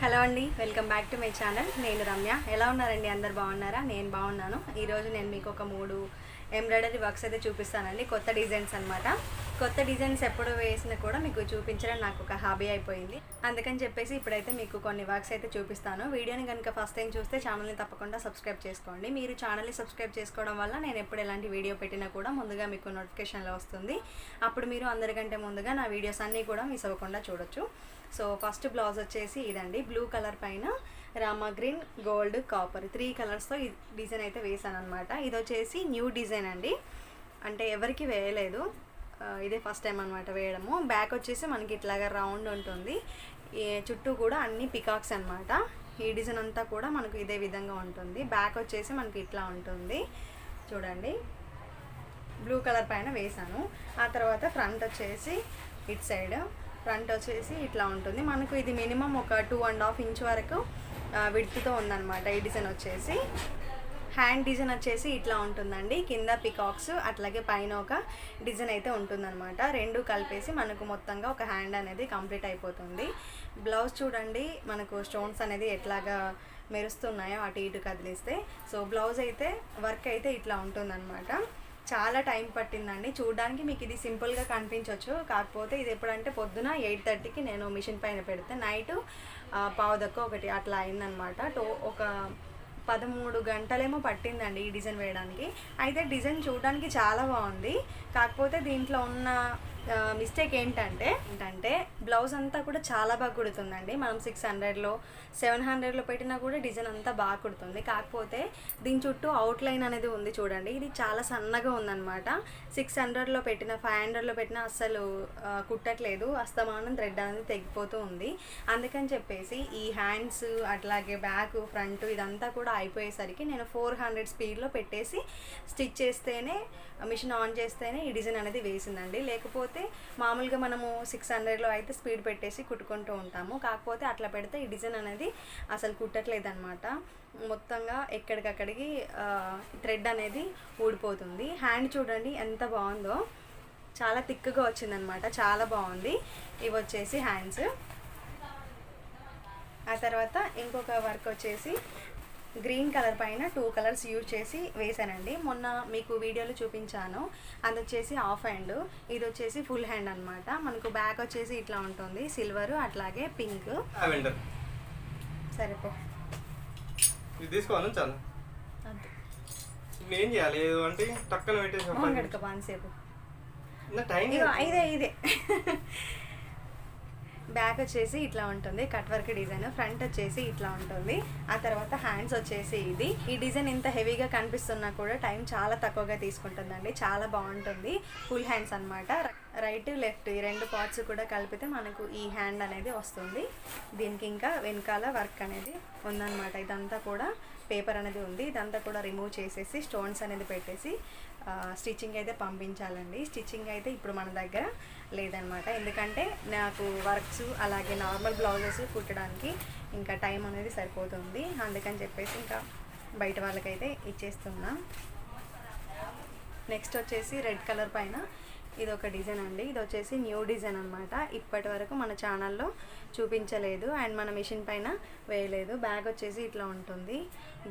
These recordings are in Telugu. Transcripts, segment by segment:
హలో అండి welcome back to my channel. నేను రమ్య. ఎలా ఉన్నారండి? అందరు బాగున్నారా? నేను బాగున్నాను. ఈరోజు నేను మీకు ఒక మూడు ఎంబ్రాయిడరీ వర్క్స్ అయితే చూపిస్తానండి. కొత్త డిజైన్స్ అనమాట కొత్త డిజైన్స్ ఎప్పుడు వేసినా కూడా మీకు చూపించడం నాకు ఒక హాబీ అయిపోయింది. అందుకని చెప్పేసి ఇప్పుడైతే మీకు కొన్ని వర్క్స్ అయితే చూపిస్తాను. వీడియోని కనుక ఫస్ట్ టైం చూస్తే ఛానల్ని తప్పకుండా సబ్స్క్రైబ్ చేసుకోండి. మీరు ఛానల్ని సబ్స్క్రైబ్ చేసుకోవడం వల్ల నేను ఎప్పుడు ఎలాంటి వీడియో పెట్టినా కూడా ముందుగా మీకు నోటిఫికేషన్లో వస్తుంది. అప్పుడు మీరు అందరికంటే ముందుగా నా వీడియోస్ అన్నీ కూడా మిస్ అవ్వకుండా చూడొచ్చు. సో ఫస్ట్ బ్లౌజ్ వచ్చేసి ఇదండి. బ్లూ కలర్ పైన Rama green gold copper. Three కలర్స్తో ఈ డిజైన్ అయితే వేసాను అనమాట ఇది వచ్చేసి న్యూ డిజైన్ అండి. అంటే ఎవరికి వేయలేదు. ఇదే ఫస్ట్ టైం అనమాట వేయడము. బ్యాక్ వచ్చేసి మనకి ఇట్లాగా రౌండ్ ఉంటుంది. చుట్టూ కూడా అన్ని పికాక్స్ అనమాట ఈ డిజైన్ అంతా కూడా మనకు ఇదే విధంగా ఉంటుంది. బ్యాక్ వచ్చేసి మనకి ఇట్లా ఉంటుంది. చూడండి. బ్లూ కలర్ పైన వేసాను. ఆ తర్వాత ఫ్రంట్ వచ్చేసి ఇట్ సైడ్ ఫ్రంట్ వచ్చేసి ఇట్లా ఉంటుంది. మనకు ఇది మినిమం ఒక టూ అండ్ హాఫ్ ఇంచ్ వరకు విడుతుతో ఉందన్నమాట ఈ డిజైన్ వచ్చేసి. హ్యాండ్ డిజైన్ వచ్చేసి ఇట్లా ఉంటుందండి. కింద పికాక్స్ అట్లాగే పైన ఒక డిజైన్ అయితే ఉంటుందన్నమాట. రెండు కలిపేసి మనకు మొత్తంగా ఒక హ్యాండ్ అనేది కంప్లీట్ అయిపోతుంది. బ్లౌజ్ చూడండి మనకు స్టోన్స్ అనేది ఎట్లాగా మెరుస్తున్నాయో అటు ఇటు కదిలిస్తే. సో బ్లౌజ్ అయితే వర్క్ అయితే ఇట్లా ఉంటుందన్నమాట. చాలా టైం పట్టిందండి. చూడడానికి మీకు ఇది సింపుల్గా కనిపించవచ్చు కాకపోతే ఇది ఎప్పుడంటే పొద్దున ఎయిట్ థర్టీకి నేను మిషన్ పైన పెడితే నైట్ పావుదక్క ఒకటి అట్లా అయిందనమాట టో ఒక పదమూడు గంటలేమో పట్టిందండి ఈ డిజైన్ వేయడానికి. అయితే డిజైన్ చూడడానికి చాలా బాగుంది. కాకపోతే దీంట్లో ఉన్న మిస్టేక్ ఏంటంటే ఏంటంటే బ్లౌజ్ అంతా కూడా చాలా బాగా కుడుతుందండి. మనం సిక్స్ హండ్రెడ్లో సెవెన్ హండ్రెడ్లో పెట్టినా కూడా డిజైన్ అంతా బాగా కుడుతుంది. కాకపోతే దీని చుట్టూ అవుట్ లైన్ అనేది ఉంది చూడండి. ఇది చాలా సన్నగా ఉందన్నమాట. సిక్స్ హండ్రెడ్లో పెట్టిన ఫైవ్ హండ్రెడ్లో పెట్టిన అస్సలు కుట్టట్లేదు. అస్తమానం థ్రెడ్ అనేది తెగిపోతూ ఉంది. అందుకని చెప్పేసి ఈ హ్యాండ్స్ అట్లాగే బ్యాక్ ఫ్రంట్ ఇదంతా కూడా అయిపోయేసరికి నేను ఫోర్ హండ్రెడ్ స్పీడ్లో పెట్టేసి స్టిచ్ చేస్తేనే మిషన్ ఆన్ చేస్తేనే ఈ డిజైన్ అనేది వేసిందండి. లేకపోతే మామూలుగా మనము సిక్స్ హండ్రెడ్లో అయితే స్పీడ్ పెట్టేసి కుట్టుకుంటూ ఉంటాము. కాకపోతే అట్లా పెడితే ఈ డిజైన్ అనేది అసలు కుట్టట్లేదు అనమాట మొత్తంగా ఎక్కడికక్కడికి థ్రెడ్ అనేది ఊడిపోతుంది. హ్యాండ్ చూడండి ఎంత బాగుందో. చాలా థిక్గా వచ్చిందనమాట చాలా బాగుంది. ఇవి వచ్చేసి హ్యాండ్స్ ఆ తర్వాత ఇంకొక వర్క్ వచ్చేసి గ్రీన్ కలర్ పైన టూ కలర్స్ యూజ్ చేసి వేసానండి మొన్న మీకు వీడియోలో చూపించాను. అది వచ్చేసి ఆఫ్ హ్యాండ్. ఇది వచ్చేసి ఫుల్ హ్యాండ్ అన్నమాట. మనకు బ్యాక్ వచ్చేసి ఇట్లా ఉంటుంది. సిల్వర్ అట్లాగే పింక్. సరిపో. తీసుకోవాలి? చాలా. ఏం చేయాలి? అంటే టక్కన పెట్టేసి ఇదే. బ్యాక్ వచ్చేసి ఇట్లా ఉంటుంది. Cut work design. ఫ్రంట్ వచ్చేసి ఇట్లా ఉంటుంది. ఆ తర్వాత హ్యాండ్స్ వచ్చేసి ఇది. ఈ డిజైన్ ఇంత హెవీగా కనిపిస్తున్నా కూడా టైం చాలా తక్కువగా తీసుకుంటుందండి. చాలా బాగుంటుంది. ఫుల్ హ్యాండ్స్ అన్నమాట. రైట్ లెఫ్ట్ ఈ రెండు పార్ట్స్ కూడా కలిపితే మనకు ఈ హ్యాండ్ అనేది వస్తుంది. దీనికి ఇంకా వెనకాల వర్క్ అనేది ఉందన్నమాట. ఇదంతా కూడా పేపర్ అనేది ఉంది. ఇదంతా కూడా రిమూవ్ చేసేసి స్టోన్స్ అనేది పెట్టేసి స్టిచ్చింగ్ అయితే పంపించాలండి. స్టిచ్చింగ్ అయితే ఇప్పుడు మన దగ్గర లేదనమాట. ఎందుకంటే నాకు వర్క్స్ అలాగే నార్మల్ బ్లౌజెస్ కుట్టడానికి ఇంకా టైం అనేది సరిపోతుంది. అందుకని చెప్పేసి ఇంకా బయట వాళ్ళకైతే ఇచ్చేస్తున్నా. నెక్స్ట్ వచ్చేసి రెడ్ కలర్ పైన ఇది ఒక డిజైన్ అండి. ఇది వచ్చేసి న్యూ డిజైన్ అనమాట ఇప్పటి వరకు మన ఛానల్లో చూపించలేదు. అండ్ మన మిషన్ పైన వేయలేదు. బ్యాగ్ వచ్చేసి ఇట్లా ఉంటుంది.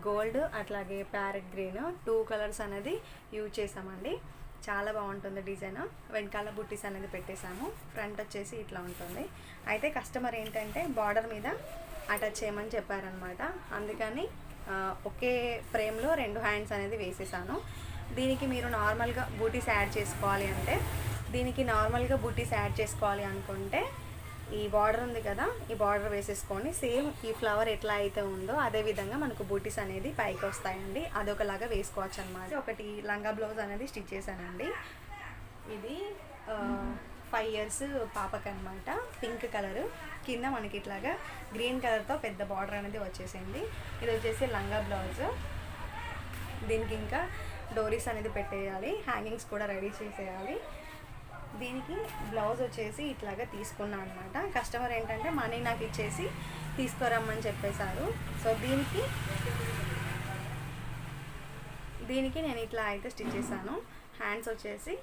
గోల్డ్ అట్లాగే ప్యారెట్ గ్రీన్ టూ కలర్స్ అనేది యూజ్ చేసామండి. చాలా బాగుంటుంది డిజైన్. వెనకాల బుట్టీస్ అనేది పెట్టేశాము. ఫ్రంట్ వచ్చేసి ఇట్లా ఉంటుంది. అయితే కస్టమర్ ఏంటంటే బార్డర్ మీద అటాచ్ చేయమని చెప్పారనమాట అందుకని ఒకే ఫ్రేమ్లో రెండు హ్యాండ్స్ అనేది వేసేసాను. దీనికి మీరు నార్మల్గా బూటీస్ యాడ్ చేసుకోవాలి అంటే దీనికి నార్మల్గా బూటీస్ యాడ్ చేసుకోవాలి అనుకుంటే ఈ బార్డర్ ఉంది కదా ఈ బార్డర్ వేసేసుకొని సేమ్ ఈ ఫ్లవర్ ఎట్లా అయితే ఉందో అదే విధంగా మనకు బూటీస్ అనేది పైకి వస్తాయండి. అదొకలాగా వేసుకోవచ్చు అనమాట ఒకటి లంగా బ్లౌజ్ అనేది స్టిచ్ చేశానండి. ఇది ఫైవ్ ఇయర్స్ పాపకి అనమాట పింక్ కలర్. కింద మనకి ఇట్లాగా గ్రీన్ కలర్తో పెద్ద బార్డర్ అనేది వచ్చేసింది. ఇది వచ్చేసి లంగా బ్లౌజ్. దీనికి ఇంకా డోరీస్ అనేది పెట్టేయాలి హ్యాంగింగ్స్ కూడా రెడీ చేసేయాలి. దీనికి బ్లౌజ్ వచ్చేసి ఇట్లాగా తీసుకున్నాను అనమాట కస్టమర్ ఏంటంటే మనీ నాకు ఇచ్చేసి తీసుకురమ్మని చెప్పేశారు. సో దీనికి దీనికి నేను ఇట్లా అయితే స్టిచ్ చేశాను. హ్యాండ్స్ వచ్చేసి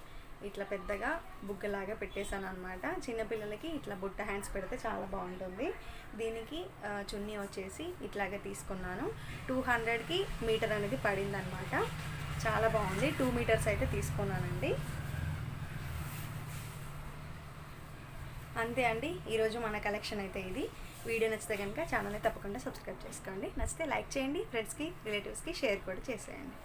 ఇట్లా పెద్దగా బుగ్గలాగా పెట్టేశాను అనమాట చిన్నపిల్లలకి ఇట్లా బుట్ట హ్యాండ్స్ పెడితే చాలా బాగుంటుంది. దీనికి చున్నీ వచ్చేసి ఇట్లాగే తీసుకున్నాను. టూ హండ్రెడ్కి మీటర్ అనేది పడింది అనమాట చాలా బాగుంది. టూ మీటర్స్ అయితే తీసుకున్నానండి. అంతే అండి. ఈరోజు మన కలెక్షన్ అయితే ఇది. వీడియో నచ్చితే కనుక ఛానల్ని తప్పకుండా సబ్స్క్రైబ్ చేసుకోండి. నచ్చితే లైక్ చేయండి. ఫ్రెండ్స్కి రిలేటివ్స్కి షేర్ కూడా చేసేయండి.